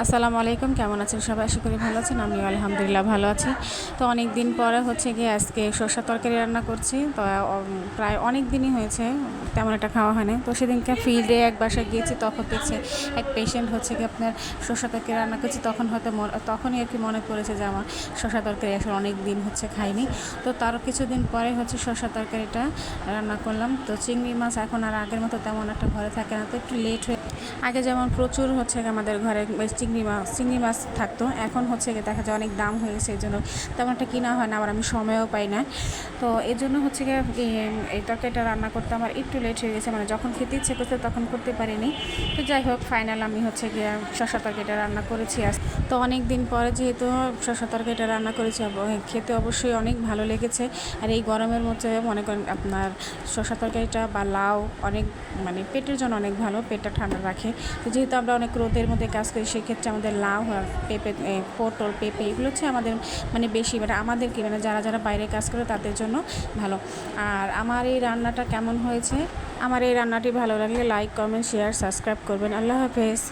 আসসালামু আলাইকুম, কেমন আছেন সবাই? আশা করি ভালো আছেন, আমিও আলহামদুলিল্লাহ ভালো আছি। তো অনেক দিন পরে হচ্ছে গিয়ে আজকে শসা তরকারি রান্না করছি। তো প্রায় অনেক দিনই হয়েছে, তেমন একটা খাওয়া হয়নি। তো সেদিনকে ফিল্ডে এক বাসায় গিয়েছি, তখন দেখছি এক পেশেন্ট হচ্ছে কি আপনার শসা তরকারি রান্না করছি। তখন হয়তো তখনই আর কি মনে পড়েছে যে আমার শসা তরকারি আসলে অনেক দিন হচ্ছে খাইনি। তো তারও কিছুদিন পরে হচ্ছে শসা তরকারিটা রান্না করলাম। তো চিংড়ি মাছ এখন আর আগের মতো তেমন একটা ঘরে থাকে না। তো একটু লেট হয়ে আগে যেমন প্রচুর হচ্ছে আমাদের ঘরে চিংড়ি মাছ চিংড়ি মাছ থাকতো, এখন হচ্ছে গিয়ে দেখা যায় অনেক দাম হয়ে গেছে এই জন্য তেমন একটা কিনা হয় না, আবার আমি সময়ও পাই না। তো এই জন্য হচ্ছে গিয়ে এই- তরকারিটা রান্না করতে আমার একটু লেট হয়ে গেছে মানে যখন খেতে ইচ্ছে করতে তখন করতে পারিনি। তো যাই হোক ফাইনাল আমি হচ্ছে গিয়ে শসা তরকারিটা রান্না করেছি আজ। তো অনেক দিন পরে যেহেতু শশা তরকারিটা রান্না করেছি খেতে অবশ্যই অনেক ভালো লেগেছে। আর এই গরমের মধ্যে মনে করেন আপনার শসা তরকারিটা বা লাউ অনেক মানে পেটের জন্য অনেক ভালো, পেটটা ঠান্ডা রাখে। তো যেহেতু আমরা অনেক রোদের মধ্যে কাজ করি, সেক্ষেত্রে আমাদের লাউ পেঁপে পটল, পেঁপে, এগুলো হচ্ছে আমাদের মানে বেশি মানে আমাদেরকে মানে যারা যারা বাইরে কাজ করে তাদের জন্য ভালো। আর আমার এই রান্নাটা কেমন হয়েছে? আমার এই রান্নাটি ভালো লাগলে লাইক কমেন্ট শেয়ার সাবস্ক্রাইব করবেন। আল্লাহ হাফেজ।